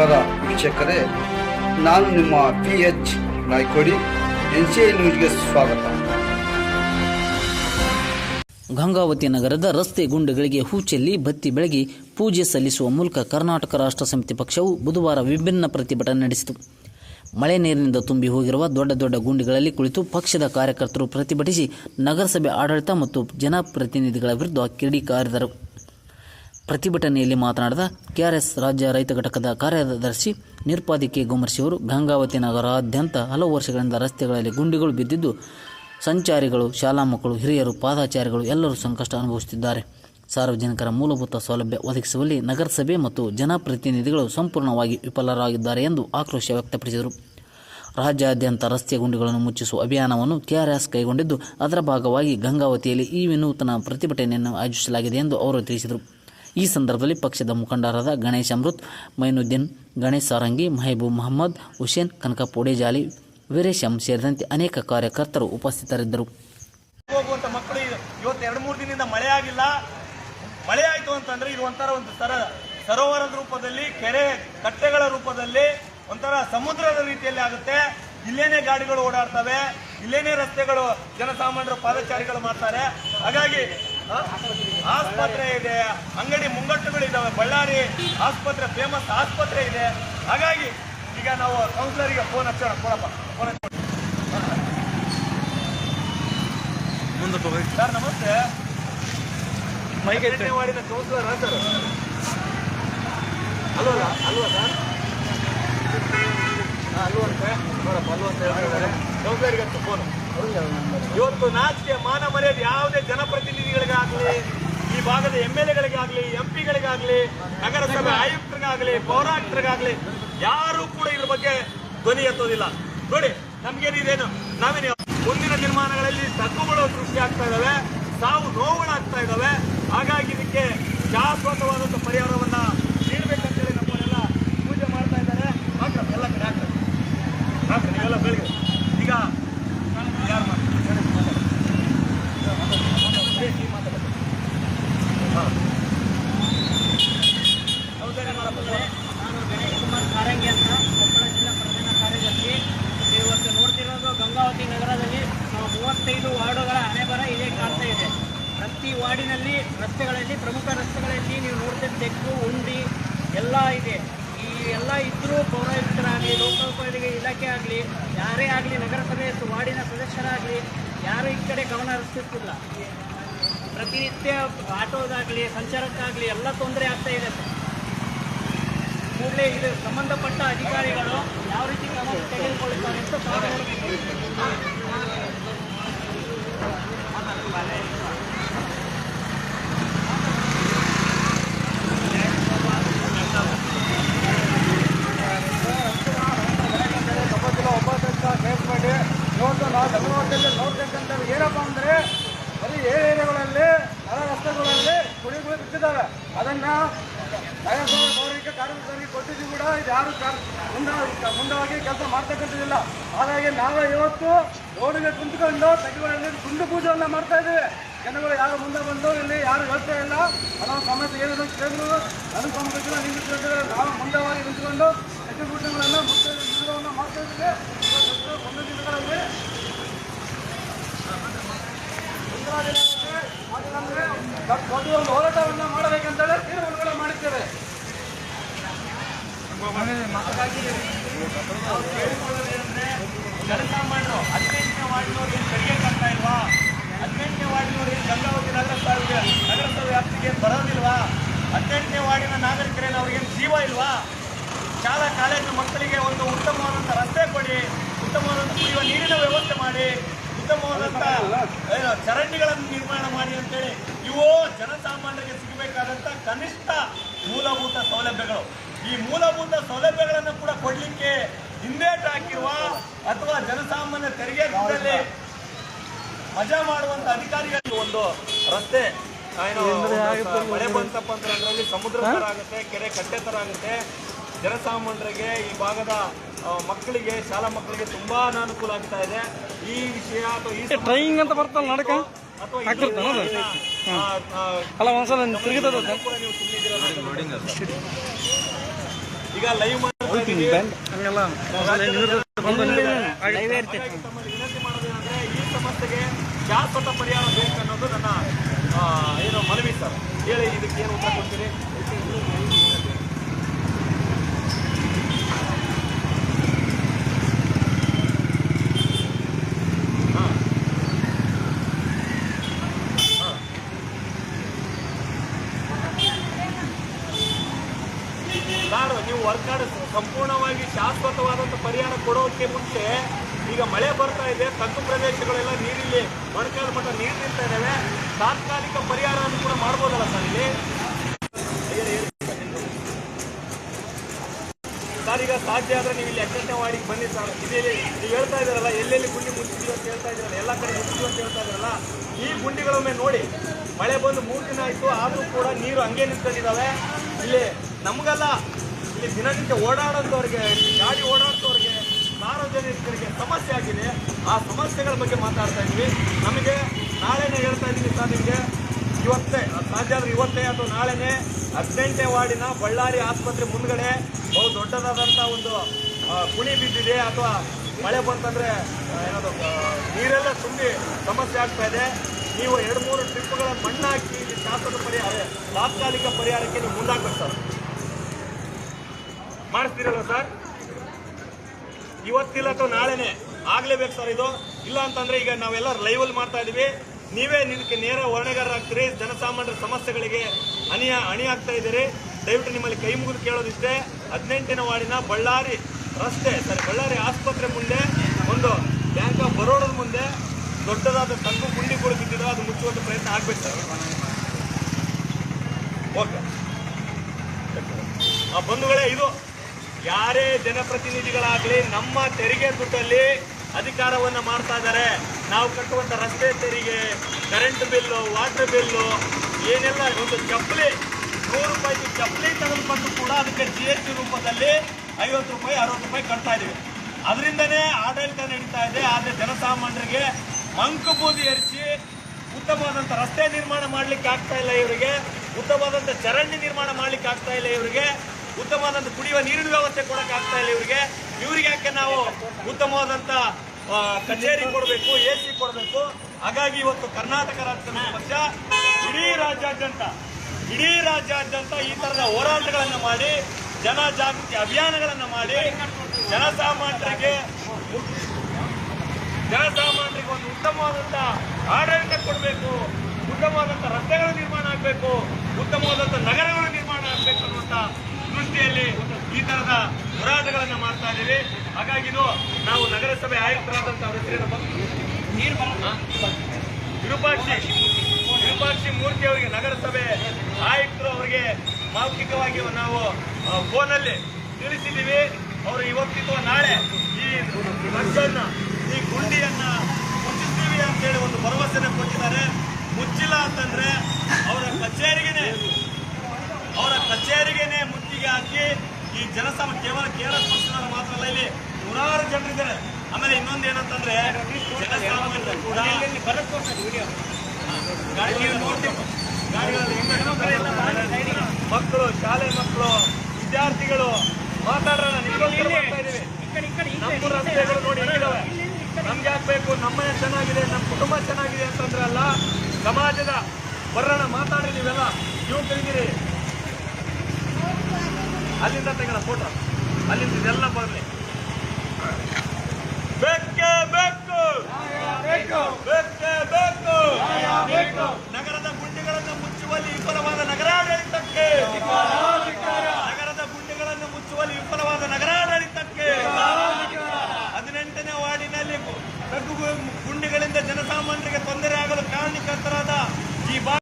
ನಮಸ್ಕಾರ ವೀಕ್ಷಕರೇ, ನಾನು ನಿಮ್ಮ P H Naikodi N C I ನ್ಯೂಸ್ಗೆ ಸ್ವಾಗತ. ಗಂಗಾವತಿ ನಗರದ ರಸ್ತೆ ಗುಂಡಿಗಳಿಗೆ ಹೂ ಚೆಲ್ಲಿ ಬತ್ತಿ ಬೆಳಗಿ ಪೂಜೆ ಸಲ್ಲಿಸುವ ಮೂಲಕ ಕರ್ನಾಟಕ ರಾಷ್ಟ್ರ ಸಮಿತಿ ಪಕ್ಷವು ಬುಧವಾರ ವಿಭಿನ್ನ ಪ್ರತಿಭಟನೆ ನಡೆಸಿತು. ಮಳೆ ನೀರಿನಿಂದ ತುಂಬಿ ಹೋಗಿರುವ ದೊಡ್ಡ ದೊಡ್ಡ ಗುಂಡಿಗಳಲ್ಲಿ ಕುಳಿತು ಪಕ್ಷದ ಕಾರ್ಯಕರ್ತರು ಪ್ರತಿಭಟಿಸಿ ನಗರಸಭೆ ಆಡಳಿತ ಮತ್ತು ಜನಪ್ರತಿನಿಧಿಗಳ ವಿರುದ್ಧ ಕಿಡಿಕಾರಿದರು ಪ್ರತಿಭಟನೆಯಲ್ಲಿ ಮಾತನಾಡಿದ ಕೆಆರ್ಎಸ್ ರಾಜ್ಯ ರೈತ ಘಟಕದ ಕಾರ್ಯದರ್ಶಿ ನಿರ್ಪಾದಿಕೆ ಗುಮರ್ಶಿಯವರು ಗಂಗಾವತಿ ನಗರಾದ್ಯಂತ ಹಲವು ವರ್ಷಗಳಿಂದ ರಸ್ತೆಗಳಲ್ಲಿ ಗುಂಡಿಗಳು ಬಿದ್ದಿದ್ದು, ಸಂಚಾರಿಗಳು, ಶಾಲಾ ಮಕ್ಕಳು, ಹಿರಿಯರು ಪಾದಾಚಾರಿಗಳು ಎಲ್ಲರೂ ಸಂಕಷ್ಟ ಅನುಭವಿಸುತ್ತಿದ್ದಾರೆ. ಸಾರ್ವಜನಿಕರ ಮೂಲಭೂತ ಸೌಲಭ್ಯ ಒದಗಿಸುವಲ್ಲಿ ನಗರಸಭೆ ಮತ್ತು ಜನಪ್ರತಿನಿಧಿಗಳು ಸಂಪೂರ್ಣವಾಗಿ ವಿಫಲರಾಗಿದ್ದಾರೆ ಎಂದು ಆಕ್ರೋಶ ವ್ಯಕ್ತಪಡಿಸಿದರು. ರಾಜ್ಯಾದ್ಯಂತ ರಸ್ತೆ ಗುಂಡಿಗಳನ್ನು ಮುಚ್ಚಿಸುವ ಅಭಿಯಾನವನ್ನು ಕೆಆರ್ಎಸ್ ಕೈಗೊಂಡಿದ್ದು, ಅದರ ಭಾಗವಾಗಿ ಗಂಗಾವತಿಯಲ್ಲಿ ಈ ವಿನೂತನ ಪ್ರತಿಭಟನೆಯನ್ನು ಆಯೋಜಿಸಲಾಗಿದೆ ಎಂದು ಅವರು ತಿಳಿಸಿದರು. ಈ ಸಂದರ್ಭದಲ್ಲಿ ಪಕ್ಷದ ಮುಖಂಡರಾದ ಗಣೇಶ್ ಅಮೃತ್, ಮೈನುದ್ದೀನ್, ಗಣೇಶ್ ಸಾರಂಗಿ ಮಹಬೂಬ್ ಮಹಮ್ಮದ್, ಹುಸೇನ್ ಕನಕ ಪೋಡೇಜಾಲಿ ವೀರೇಶಂ ಸೇರಿದಂತೆ ಅನೇಕ ಕಾರ್ಯಕರ್ತರು ಉಪಸ್ಥಿತರಿದ್ದರು. ಹೋಗುವಂತ ಮಕ್ಕಳು ಇವತ್ತು ಎರಡು ಮೂರು ದಿನದಿಂದ ಮಳೆ ಆಗಿಲ್ಲ. ಮಳೆ ಆಯಿತು ಅಂತಂದ್ರೆ ಇದು ಒಂಥರ ಒಂದು ಸರ, ಸರೋವರದ ರೂಪದಲ್ಲಿ, ಕೆರೆ ಕಟ್ಟೆಗಳ ರೂಪದಲ್ಲಿ ಒಂಥರ ಸಮುದ್ರದ ರೀತಿಯಲ್ಲಿ ಆಗುತ್ತೆ. ಇಲ್ಲೇನೆ ಗಾಡಿಗಳು ಓಡಾಡ್ತವೆ, ಇಲ್ಲೇನೆ ರಸ್ತೆಗಳು ಜನಸಾಮಾನ್ಯರು ಪಾದಚಾರಿಗಳು ಮಾಡ್ತಾರೆ. ಹಾಗಾಗಿ ಆಸ್ಪತ್ರೆ ಇದೆ ಅಂಗಡಿ ಮುಂಗಟ್ಟುಗಳಿದ್ದಾವೆ ಬಳ್ಳಾರಿ ಆಸ್ಪತ್ರೆ ಫೇಮಸ್ ಆಸ್ಪತ್ರೆ ಇದೆ. ಹಾಗಾಗಿ ಈಗ ನಾವು ಕೌನ್ಸಿಲರಿಗೆ ಫೋನ್ ಹಚ್ಚೋಣ. ಕೊಡಪ್ಪ ಫೋನ್ ಹಚ್ಚೋಣ ಸರ್ ನಮಸ್ತೆ. ಮೈಗೆ ಮಾಡಿದ ಕೌನ್ಸಿಲರ್ ಸರ್? ಅಲ್ವಲ್ಲ ಅಲ್ವಾ ಸರ್? ಅಲ್ವಂತೆ ನೋಡಪ್ಪ ಅಲ್ವಂತ ಹೇಳ್ತಿದ್ದಾರೆ ಕೌನ್ಸಿಲರ್ಗೆ ಹಚ್ಚು ಫೋನ್ ಇವತ್ತು ನಾಚಿಕೆ ಮಾನ ಮರ್ಯಾದೆ ಯಾವುದೇ ಈ ಭಾಗದ ಎಂ ಎಲ್ ಎಗಳಿಗಾಗಲಿ, ಎಂ ಪಿಗಳಿಗಾಗಲಿ, ನಗರಸಭೆ ಆಯುಕ್ತರಿಗಾಗಲಿ, ಪೌರಾಯುಕ್ತರಿಗಾಗಲಿ, ಯಾರು ಕೂಡ ಇದ್ರ ಬಗ್ಗೆ ಧ್ವನಿ ಎತ್ತೋದಿಲ್ಲ. ನೋಡಿ ನಮ್ಗೇನಿದೇನು ನಾವೇನು ಮುಂದಿನ ನಿರ್ಮಾಣಗಳಲ್ಲಿ ತಗ್ಗುಗಳು ಸೃಷ್ಟಿ ಆಗ್ತಾ ಇದಾವೆ, ಸಾವು ನೋವುಗಳಾಗ್ತಾ ಇದ್ದಾವೆ ಹಾಗಾಗಿ ಇದಕ್ಕೆ ಶಾಶ್ವತವಾದಂಥ ಪರಿಹಾರವನ್ನ ನೀಡಬೇಕಂತೇಳಿ ನಮ್ಮನ್ನೆಲ್ಲ ಪೂಜೆ ಮಾಡ್ತಾ ಇದ್ದಾರೆ. ಮಾತ್ರ ಎಲ್ಲ ಕಡೆ ಆಗ್ತದೆ ನೀವೆಲ್ಲ ಬೆಳಗ್ಗೆ ಈಗ ಯಾರು ನಾನು ಗಣೇಶ್ ಕುಮಾರ್ ಕಾರಂಗಿ ಅಂತ ಕೊಪ್ಪಳ ಜಿಲ್ಲಾ ಪ್ರಧಾನ ಕಾರ್ಯದರ್ಶಿ ಇವತ್ತು ನೋಡ್ತಿರೋದು ಗಂಗಾವತಿ ನಗರದಲ್ಲಿ ನಾವು ಮೂವತ್ತೈದು ವಾರ್ಡುಗಳ ಹಣೆಬರ ಇಲ್ಲೇ ಕಾಣ್ತಾ ಇದೆ ಪ್ರತಿ ವಾರ್ಡಿನಲ್ಲಿ ರಸ್ತೆಗಳಲ್ಲಿ, ಪ್ರಮುಖ ರಸ್ತೆಗಳಲ್ಲಿ ನೀವು ನೋಡ್ತೇವೆ ತೆಕ್ಕು ಉಂಡಿ ಎಲ್ಲ ಇದೆ. ಈ ಎಲ್ಲ ಇದ್ದರೂ ಪೌರಾಯುಕ್ತರಾಗಲಿ ಲೋಕೋಪಯೋಗಿ ಇಲಾಖೆ ಆಗಲಿ, ಯಾರೇ ಆಗಲಿ, ನಗರಸಭೆ ವಾರ್ಡಿನ ಸದಸ್ಯರಾಗಲಿ, ಯಾರು ಈ ಕಡೆ ಗಮನ ಹರಿಸ್ತಿರ್ತಿಲ್ಲ. ಪ್ರತಿನಿತ್ಯ ಆಟೋದಾಗಲಿ, ಸಂಚಾರಕ್ಕಾಗಲಿ ಎಲ್ಲ ತೊಂದರೆ ಆಗ್ತಾ ಇದೆ. ಕೂಡಲೇ ಇದು ಸಂಬಂಧಪಟ್ಟ ಅಧಿಕಾರಿಗಳು ಯಾವ ರೀತಿ ಕ್ರಮ ತೆಗೆದುಕೊಳ್ಳುತ್ತಾರೆ ಅಂತ ತಾವು ಯಾರು ಮುಂದವಾಗಿ ಕೆಲಸ ಮಾಡ್ತಕ್ಕಂಥದ್ದಿಲ್ಲ. ಹಾಗಾಗಿ ನಾವು ಇವತ್ತು ರೋಡಿಗೆ ಕುಂತ್ಕೊಂಡು ತಗ್ಗುಗಳಲ್ಲಿ ಗುಂಡು ಪೂಜೆಯನ್ನು ಮಾಡ್ತಾ ಇದ್ದೀವಿ. ಜನಗಳು ಯಾರು ಮುಂದೆ ಬಂದು ಇಲ್ಲಿ ಯಾರು ಹೇಳ್ತಾ ಇಲ್ಲ. ಅನ್ನೋ ಸಮಸ್ಯೆ ಏನಿದೆ ಕೇಳಿದ್ರು. ನನ್ನ ಸಮಸ್ಯೆ ನಿಮ್ಮ ಕೇಳಿದ್ರೆ ನಾವು ಮುಂದವಾಗಿ ನಿಂತ್ಕೊಂಡು ಎಕ್ಸಿಕ್ಯೂಟಿವ್ಗಳನ್ನು ಪೂಜೆಗಳನ್ನು ಮುಂದೆ ಮಾಡ್ತಾ ಇದ್ದೀವಿ. ಒಂದು ದಿನಗಳಲ್ಲಿ ಒಂದು ಹೋರಾಟವನ್ನು ಮಾಡಬೇಕಂತೇಳಿ ಜನಸಾಮಾನ್ಯರು, ಹದಿನೆಂಟನೇ ವಾರ್ಡ್ನವ್ರು ಏನು ತೆರಿಗೆ ಕಟ್ತಾ ಇಲ್ವಾ? ಹದಿನೆಂಟನೇ ವಾರ್ಡ್ನವ್ರು ಏನು ಗಂಗಾವತಿ ನಗರಸಭೆ ನಗರಸಭೆ ವ್ಯಾಪ್ತಿಗೆ ಬರೋದಿಲ್ವಾ? ಹದಿನೆಂಟನೇ ವಾರ್ಡಿನ ನಾಗರಿಕರಲ್ಲಿ ಅವ್ರಿಗೇನು ಜೀವ ಇಲ್ವಾ? ಶಾಲಾ ಕಾಲೇಜು ಮಕ್ಕಳಿಗೆ ಒಂದು ಉತ್ತಮವಾದಂಥ ರಸ್ತೆ ಕೊಡಿ ಉತ್ತಮವಾದಂಥ ಕುಡಿಯುವ ನೀರಿನ ವ್ಯವಸ್ಥೆ ಮಾಡಿ ಉತ್ತಮವಾದಂಥ ಚರಂಡಿಗಳನ್ನು ನಿರ್ಮಾಣ ಮಾಡಿ ಅಂತೇಳಿ ಇವು ಜನಸಾಮಾನ್ಯರಿಗೆ ಸಿಗಬೇಕಾದಂಥ ಕನಿಷ್ಠ ಮೂಲಭೂತ ಸೌಲಭ್ಯಗಳು. ಈ ಮೂಲಭೂತ ಸೌಲಭ್ಯಗಳನ್ನು ಕೂಡ ಕೊಡಲಿಕ್ಕೆ ಹಿಂದೇಟು ಹಾಕಿರುವ ಅಥವಾ ಜನಸಾಮಾನ್ಯ ತೆರಿಗೆ ಮಜಾ ಮಾಡುವಂತ ಅಧಿಕಾರಿಗಳಿಗೆ ಒಂದು ರಸ್ತೆ ಮಳೆ ಬಂತಪ್ಪ ಅಂದ್ರೆ ಅದರಲ್ಲಿ ಸಮುದ್ರ ತರ ಆಗುತ್ತೆ ಕೆರೆ ಕಟ್ಟೆ ತರ ಆಗುತ್ತೆ. ಜನಸಾಮಾನ್ಯರಿಗೆ ಈ ಭಾಗದ ಮಕ್ಕಳಿಗೆ ಶಾಲಾ ಮಕ್ಕಳಿಗೆ ತುಂಬಾ ಅನಾನುಕೂಲ ಆಗ್ತಾ ಇದೆ. ಈ ವಿಷಯ ಅಥವಾ ಈ ಟ್ರೈನಿಂಗ್ ಅಂತ ಬರ್ತಲ್ಲ ನಡಕ ಅಲ್ಲ ಒಂದ್ಸಲ ತಿರುಗಿದ ಈಗ ಲೈವ್ ಈ ಸಮಸ್ಯೆಗೆ ಶಾಶ್ವತ ಪರಿಹಾರ ಬೇಕು ಅನ್ನೋದು ನನ್ನ ಏನು ಮನವಿ ಸರ್. ಹೇಳಿ ಇದಕ್ಕೆ ಏನು ಉತ್ತರ ಕೊಡ್ತೀರಿ ಹಾ. ಹಾ. ಸರ್ ನೀವು ವರ್ಕಾಡ್ ಸಂಪೂರ್ಣವಾಗಿ ಶಾಶ್ವತವಾದಂಥ ಪರಿಹಾರ ಕೊಡೋಕೆ ಮುಂಚೆ ಈಗ ಮಳೆ ಬರ್ತಾ ಇದೆ ತಗ್ಗು ಪ್ರದೇಶಗಳೆಲ್ಲ ನೀರಿಲ್ಲಿ ಮೊಣಕಾಲು ಮಟ್ಟ ನೀರು ನಿಲ್ತಾ ಇದ್ದಾವೆ ತಾತ್ಕಾಲಿಕ ಪರಿಹಾರವನ್ನು ಕೂಡ ಮಾಡ್ಬೋದಲ್ಲ ಸರ್ ಇಲ್ಲಿ? ಸರ್, ಈಗ ಸಾಧ್ಯ ಆದ್ರೆ ನೀವು ಇಲ್ಲಿ ಮಾಡಿ ಬನ್ನಿ ಸರ್. ಇಲ್ಲಿ ನೀವು ಹೇಳ್ತಾ ಇದ್ದೀರಲ್ಲ ಎಲ್ಲೆಲ್ಲಿ ಗುಂಡಿ ಮುಚ್ಚಿದ್ವಿ ಅಂತ ಹೇಳ್ತಾ ಇದ್ದೀರಲ್ಲ ಎಲ್ಲ ಕಡೆ ಮುಚ್ಚಿದ್ವಿ ಅಂತ ಹೇಳ್ತಾ ಇದ್ದೀರಲ್ಲ ಈ ಗುಂಡಿಗಳೊಮ್ಮೆ ನೋಡಿ. ಮಳೆ ಬಂದು ಮೂರು ದಿನ ಆಯಿತು ಆದರೂ ಕೂಡ ನೀರು ಹಂಗೆ ನಿಂತಿದ್ದಾವೆ ಇಲ್ಲಿ ನಮಗಲ್ಲ ಇಲ್ಲಿ ದಿನನಿತ್ಯ ಓಡಾಡೋಂಥವ್ರಿಗೆ ಗಾಡಿ ಓಡಾಡ್ತವ್ರಿಗೆ, ಸಾರ್ವಜನಿಕರಿಗೆ ಸಮಸ್ಯೆ ಆಗಿದೆ. ಆ ಸಮಸ್ಯೆಗಳ ಬಗ್ಗೆ ಮಾತಾಡ್ತಾ ಇದ್ವಿ. ನಮಗೆ ನಾಳೆನೇ ಹೇಳ್ತಾ ಇದ್ದೀನಿ ಸರ್ ನಿಮಗೆ. ಇವತ್ತೇ ಸಾಧ್ಯ ಇವತ್ತೇ ಅಥವಾ ನಾಳೆನೇ ಹದಿನೆಂಟನೇ ವಾರ್ಡಿನ ಬಳ್ಳಾರಿ ಆಸ್ಪತ್ರೆ ಮುಂದ್ಗಡೆ ಬಹು ದೊಡ್ಡದಾದಂಥ ಒಂದು ಕುಣಿ ಬಿದ್ದಿದೆ ಅಥವಾ ಮಳೆ ಬಂತಂದರೆ ಏನಾದರೂ ಏನದು ನೀರೆಲ್ಲ ತುಂಬಿ ಸಮಸ್ಯೆ ಆಗ್ತಾ ಇದೆ. ನೀವು ಎರಡು, ಮೂರು ಟ್ರಿಪ್ಗಳ ಮಣ್ಣಾಕಿ ಇಲ್ಲಿ ಶಾಸ್ತ್ರದ ಪರಿಹಾರ, ತಾತ್ಕಾಲಿಕ ಪರಿಹಾರಕ್ಕೆ ನೀವು ಮುಂದಾಗ್ಬೇಕು ಸರ್. ಮಾಡಿಸ್ತೀರಲ್ಲ ಸರ್? ಇವತ್ತಿಲ್ಲ ಅಥವಾ ನಾಳೆನೆ? ಆಗ್ಲೇಬೇಕು ಸರ್ ಇದು. ಇಲ್ಲ ಅಂತಂದ್ರೆ ಈಗ ನಾವೆಲ್ಲ ಲೈವಲ್ಲಿ ಮಾಡ್ತಾ ಇದೀವಿ. ನೀವೇ ನಿಮಗೆ ನೇರ ಹೊರಣೆಗಾರರಾಗ್ತೀರಿ ಜನಸಾಮಾನ್ಯರ ಸಮಸ್ಯೆಗಳಿಗೆ ಅಣಿಯ ಅಣಿ ಆಗ್ತಾ ಇದ್ದೀರಿ. ದಯವಿಟ್ಟು ನಿಮ್ಮಲ್ಲಿ ಕೈ ಮುಗಿದು ಕೇಳೋದಿಷ್ಟೇ. ಹದಿನೆಂಟನೇ ವಾರ್ಡಿನ ಬಳ್ಳಾರಿ ರಸ್ತೆ, ಸರ್, ಬಳ್ಳಾರಿ ಆಸ್ಪತ್ರೆ ಮುಂದೆ ಒಂದು ಬ್ಯಾಂಕ್ ಆಫ್ ಬರೋಡದ ಮುಂದೆ ದೊಡ್ಡದಾದ ತಂಗು ಗುಂಡಿ ಕೂಡ ಬಿದ್ದಿದ್ರು ಅದು ಮುಚ್ಚುವಂಥ ಪ್ರಯತ್ನ ಆಗ್ಬೇಕು ಸರ್. ಓಕೆ. ಆ ಬಂಧುಗಳೇ, ಇದು ಯಾರೇ ಜನಪ್ರತಿನಿಧಿಗಳಾಗಲಿ ನಮ್ಮ ತೆರಿಗೆ ದುಡ್ಡಲ್ಲಿ ಅಧಿಕಾರವನ್ನ ಮಾಡ್ತಾ ಇದ್ದಾರೆ ನಾವು ಕಟ್ಟುವಂತ ರಸ್ತೆ ತೆರಿಗೆ ಕರೆಂಟ್ ಬಿಲ್ಲು ವಾಟರ್ ಬಿಲ್ಲು ಏನೆಲ್ಲ ಒಂದು ಚಪ್ಪಲಿ, ನೂರು ರೂಪಾಯಿ ಚಪ್ಪಲಿ ತೆಗೆದುಕೊಂಡು ಕೂಡ ಅದಕ್ಕೆ ಜಿ ಎಸ್ ಟಿ ರೂಪದಲ್ಲಿ ಐವತ್ತು ರೂಪಾಯಿ, ಅರವತ್ತು ರೂಪಾಯಿ ಕಟ್ತಾ ಇದೀವಿ ಅದರಿಂದನೇ ಆಡಳಿತ ನಡೀತಾ ಇದೆ. ಆದರೆ ಜನಸಾಮಾನ್ಯರಿಗೆ ಮಂಕು ಬೂದಿ ಎರಿಸಿ ಉತ್ತಮವಾದಂಥ ರಸ್ತೆ ನಿರ್ಮಾಣ ಮಾಡ್ಲಿಕ್ಕೆ ಆಗ್ತಾ ಇಲ್ಲ ಇವರಿಗೆ. ಉತ್ತಮವಾದಂಥ ಚರಂಡಿ ನಿರ್ಮಾಣ ಮಾಡ್ಲಿಕ್ಕೆ ಆಗ್ತಾ ಇಲ್ಲ ಇವರಿಗೆ. ಉತ್ತಮವಾದಂಥ ಕುಡಿಯುವ ನೀರಿನ ವ್ಯವಸ್ಥೆ ಕೊಡಕ್ ಆಗ್ತಾ ಇಲ್ಲ ಇವರಿಗೆ. ಇವರಿಗೆ ಯಾಕೆ ನಾವು ಉತ್ತಮವಾದಂಥ ಆ, ಕಚೇರಿ ಕೊಡಬೇಕು ಎ ಸಿ ಕೊಡಬೇಕು? ಹಾಗಾಗಿ ಇವತ್ತು ಕರ್ನಾಟಕ ರಾಜ್ಯ ಸಮಿತಿ ಪಕ್ಷ ಇಡೀ ರಾಜ್ಯಾದ್ಯಂತ ಇಡೀ ರಾಜ್ಯಾದ್ಯಂತ ಈ ತರದ ಹೋರಾಟಗಳನ್ನ ಮಾಡಿ ಜನ ಜಾಗೃತಿ ಅಭಿಯಾನಗಳನ್ನ ಮಾಡಿ ಜನಸಾಮಾನ್ಯರಿಗೆ ಜನಸಾಮಾನ್ಯರಿಗೆ ಒಂದು ಉತ್ತಮವಾದಂತ ಆಡಳಿತ ಕೊಡಬೇಕು ಉತ್ತಮವಾದಂತ ರಸ್ತೆಗಳು ನಿರ್ಮಾಣ ಆಗಬೇಕು ಉತ್ತಮವಾದಂತ ನಗರಗಳು ನಿರ್ಮಾಣ ಆಗಬೇಕು ಅನ್ನುವಂತ ದೃಷ್ಟಿಯಲ್ಲಿ ಈ ತರದ ಹೋರಾಟಗಳನ್ನ ಮಾಡ್ತಾ ಇದ್ದೀವಿ. ಹಾಗಾಗಿ ನಾವು ನಗರಸಭೆ ಆಯುಕ್ತರಾದಂತಹ ವೃತ್ತಿಯನ್ನು? ವಿರೂಪಾಕ್ಷಿ. ಮೂರ್ತಿ ಅವರಿಗೆ ನಗರಸಭೆ ಆಯುಕ್ತರು ಅವರಿಗೆ ಮೌಖಿಕವಾಗಿ ನಾವು ಫೋನಲ್ಲಿ ತಿಳಿಸಿದ್ದೀವಿ. ಅವರು ಇವತ್ತಿತ್ತು ನಾಳೆ ಈ ರಸ್ತೆಯನ್ನ ಈ ಗುಂಡಿಯನ್ನ ಮುಚ್ಚಿಸ್ತೀವಿ ಅಂತೇಳಿ ಒಂದು ಭರವಸೆನ ಕೊಟ್ಟಿದ್ದಾರೆ. ಮುಚ್ಚಿಲ್ಲ ಅಂತಂದ್ರೆ ಅವರ ಕಚೇರಿಗೆನೆ ಅವರ ಕಚೇರಿಗೆನೆ ಮುತ್ತಿಗೆ ಹಾಕಿ ಈ ಜನಸಮ ಕೇವಲ ಕೇರಳ ಪಕ್ಷದವರು ಮಾತ್ರ ಅಲ್ಲ ಇಲ್ಲಿ ನೂರಾರು ಜನರಿದ್ದಾರೆ. ಆಮೇಲೆ ಇನ್ನೊಂದು ಏನಂತಂದ್ರೆ ಜನಸಾಮಾನ್ಯರು ಕೂಡ ಮಕ್ಕಳು ಶಾಲೆ ಮಕ್ಕಳು ವಿದ್ಯಾರ್ಥಿಗಳು ಮಾತಾಡೋಣ ನಮ್ಮ ರಸ್ತೆಗಳು ನೋಡಿ ನಮ್ಗೆ ಹಾಕ್ಬೇಕು ನಮ್ಮನೆ ಚೆನ್ನಾಗಿದೆ ನಮ್ಮ ಕುಟುಂಬ ಚೆನ್ನಾಗಿದೆ ಅಂತಂದ್ರೆ ಅಲ್ಲ ಸಮಾಜದ ಬರೋಣ ಮಾತಾಡ್ರಿ ನೀವೆಲ್ಲ. ಯುವಕರಿದ್ದೀರಿ ಅಲ್ಲಿಂದ ತೆಗೆದ ಫೋಟೋ ಅಲ್ಲಿಂದ ಇದೆಲ್ಲ ಬರಲಿ. ಬೆಕ್ಕೆ ಬೆಕ್ಕು. ಬೆಕ್ಕೆ ಬೆಕ್ಕು. ನಗರದ ಗುಂಡಿಗಳನ್ನು ಮುಚ್ಚುವಲ್ಲಿ ವಿಫಲವಾದ ನಗರಾಡಳಿತಕ್ಕೆ. ನಗರದ ಗುಂಡಿಗಳನ್ನು ಮುಚ್ಚುವಲ್ಲಿ ವಿಫಲವಾದ ನಗರಾಡಳಿತಕ್ಕೆ. ಹದಿನೆಂಟನೇ ವಾರ್ಡಿನಲ್ಲಿ ಗುಂಡಿಗಳಿಂದ ಜನಸಾಮಾನ್ಯರಿಗೆ ತೊಂದರೆ ಆಗಲು ಕಾರಣೀಕರ್ತರಾದ ಈ ಭಾಗ